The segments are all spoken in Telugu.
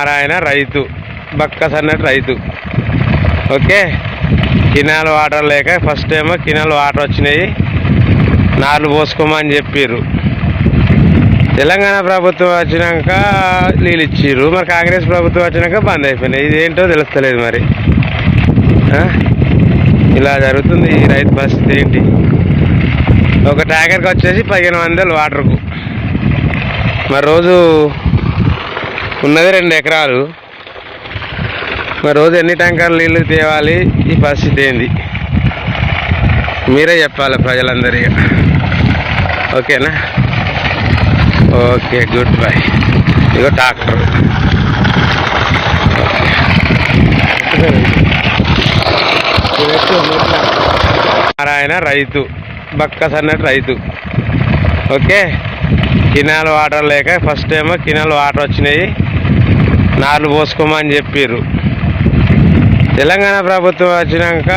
నారాయణ రైతు బక్కస్ అన్నట్టు రైతు. ఓకే? కినాల్ వాటర్ లేక ఫస్ట్ ఏమో కినాల్ వాటర్ వచ్చినాయి. నార్లు పోసుకోమని చెప్పిర్రు. తెలంగాణ ప్రభుత్వం వచ్చినాక నీళ్ళు ఇచ్చిర్రు. మరి కాంగ్రెస్ ప్రభుత్వం వచ్చినాక బంద్ అయిపోయినాయి. ఇదేంటో తెలుస్తలేదు మరి. ఇలా జరుగుతుంది ఈ రైతు పరిస్థితి ఏంటి? ఒక ట్యాంకర్కి వచ్చేసి పదిహేను వందలు వాటర్కు. మరి రోజు ఉన్నది రెండు ఎకరాలు. మరి రోజు ఎన్ని ట్యాంకర్లు నీళ్ళు తేవాలి? ఈ పరిస్థితి ఏంది? మీరే చెప్పాలి ప్రజలందరికీ. ఓకేనా? Okay good bye. ఇగో డాక్టర్ నారాయణ రైతు బక్కస్ అన్నట్టు రైతు. ఓకే? కినాల్ వాటర్ లేక ఫస్ట్ ఏమో కినాల్ వాటర్ వచ్చినాయి. నార్లు పోసుకోమని చెప్పిర్రు. తెలంగాణ ప్రభుత్వం వచ్చినాక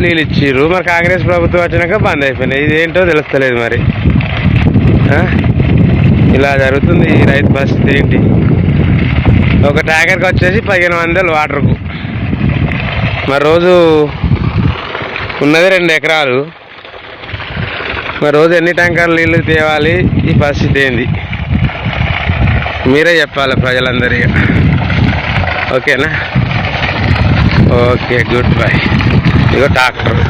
నీళ్ళు ఇచ్చిర్రు. మరి కాంగ్రెస్ ప్రభుత్వం వచ్చినాక బంద్ అయిపోయినాయి. ఇదేంటో తెలుస్తలేదు మరి. ఇలా జరుగుతుంది ఈ రైతు పరిస్థితి ఏంటి? ఒక ట్యాంకర్కి వచ్చేసి పదిహేను వందలు వాటర్కు. మరి రోజు ఉన్నది రెండు ఎకరాలు. మరి రోజు ఎన్ని ట్యాంకర్లు నీళ్ళు తేవాలి? ఈ పరిస్థితి ఏంది? మీరే చెప్పాలి ప్రజలందరికీ. ఓకేనా? Okay good bye. ఇగో డాక్టర్.